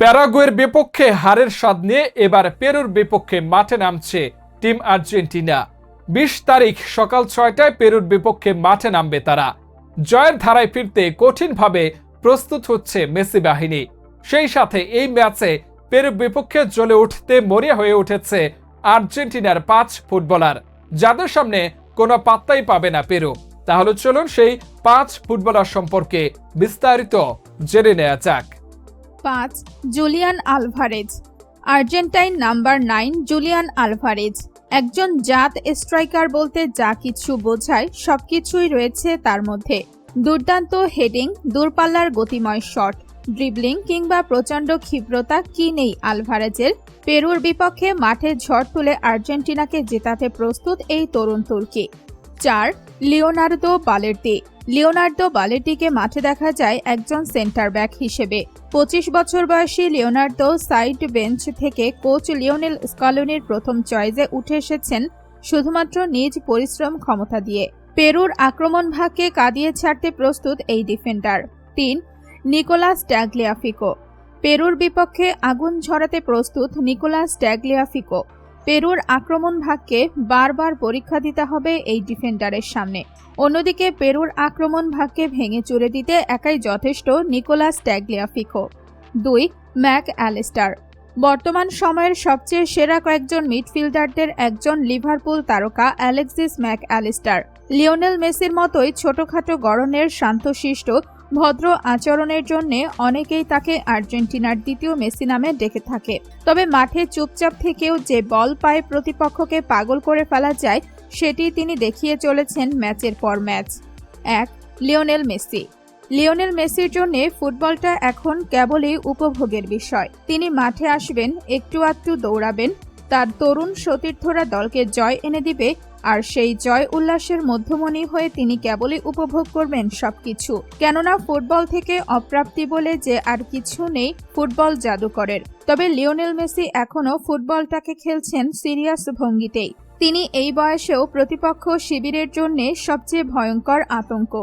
প্যারাগুয়ের বিপক্ষে হারের স্বাদ নিয়ে এবার পেরুর বিপক্ষে মাঠে নামছে টিম আর্জেন্টিনা। বিশ তারিখ সকাল ছয়টায় পেরুর বিপক্ষে মাঠে নামবে তারা। জয়ের ধারায় ফিরতে কঠিনভাবে প্রস্তুত হচ্ছে মেসি বাহিনী। সেই সাথে এই ম্যাচে পেরুর বিপক্ষে জ্বলে উঠতে মরিয়া হয়ে উঠেছে আর্জেন্টিনার পাঁচ ফুটবলার। যাদের সামনে কোনো পাত্তাই পাবে না পেরু। তাহলে চলুন সেই পাঁচ ফুটবলার সম্পর্কে বিস্তারিত জেনে নেওয়া যাক। পাঁচ, Julian Alvarez. Argentine number nine, Julian Alvarez. একজন জাত স্ট্রাইকার বলতে যা কিছু বোঝায়, সবকিছুই রয়েছে তার মধ্যে। দুর্দান্ত হেডিং, দূরপাল্লার গতিময় শট ড্রিবলিং কিংবা প্রচণ্ড ক্ষিপ্রতা কি নেই আলভারেজের? পেরুর বিপক্ষে মাঠে ঝড় তুলে আর্জেন্টিনাকে জেতাতে প্রস্তুত এই তরুণ তুর্কি। চার লিওনার্দো বালের্তি। লিওনার্দো বালেটিকে মাঠে দেখা যায় একজন সেন্টার ব্যাক হিসেবে। পঁচিশ বছর বয়সী লিওনার্দো সাইড বেঞ্চ থেকে কোচ লিওনেল স্কলোনির প্রথম চয়েজে উঠে এসেছেন শুধুমাত্র নিজ পরিশ্রম ক্ষমতা দিয়ে। পেরুর আক্রমণ ভাগকে কাঁদিয়ে ছাড়তে প্রস্তুত এই ডিফেন্ডার তিন, নিকোলাস ট্যাগলিয়াফিকো পেরুর বিপক্ষে আগুন ঝরাতে প্রস্তুত নিকোলাস ট্যাগলিয়াফিকো পেরুর আক্রমণ ভাগকে বারবার পরীক্ষা দিতে হবে এই ডিফেন্ডারের সামনে। অন্যদিকে পেরুর আক্রমণ ভাগকে ভেঙে চুরে দিতে একাই যথেষ্ট নিকোলাস ট্যাগলিয়াফিকো। দুই, ম্যাক অ্যালিস্টার। বর্তমান সময়ের সবচেয়ে সেরা কয়েকজন মিডফিল্ডারদের একজন লিভারপুল তারকা অ্যালেক্সিস ম্যাক অ্যালিস্টার। লিওনেল মেসির মতোই ছোটখাটো গড়নের শান্তশিষ্ট ভদ্র আচরণের জন্য অনেকেই তাকে আর্জেন্টিনার দ্বিতীয় মেসি নামে ডেকে থাকে। তবে মাঠে চুপচাপ থেকেও যে বল পায়ে প্রতিপক্ষকে পাগল করে ফেলা যায়, সেটি তিনি দেখিয়ে চলেছেন ম্যাচের পর ম্যাচ। এক, লিওনেল মেসি। লিওনেল মেসির জন্য ফুটবলটা এখন কেবলই উপভোগের বিষয়। তিনি মাঠে আসবেন, একটু আধটু দৌড়াবেন, তার তরুণ সতীর্থরা দলকে জয় এনে দিবে আর সেই জয় উল্লাসের মধ্যমণি হয়ে তিনি কেবলই উপভোগ করবেন সবকিছু। কেননা ফুটবল থেকে অপ্রাপ্তি বলে যে আর কিছু নেই, ফুটবল জাদুকরের। তবে লিওনেল মেসি এখনও ফুটবলটাকে খেলছেন সিরিয়াস ভঙ্গিতেই। তিনি এই বয়সেও প্রতিপক্ষ শিবিরের জন্যে সবচেয়ে ভয়ঙ্কর আতঙ্ক।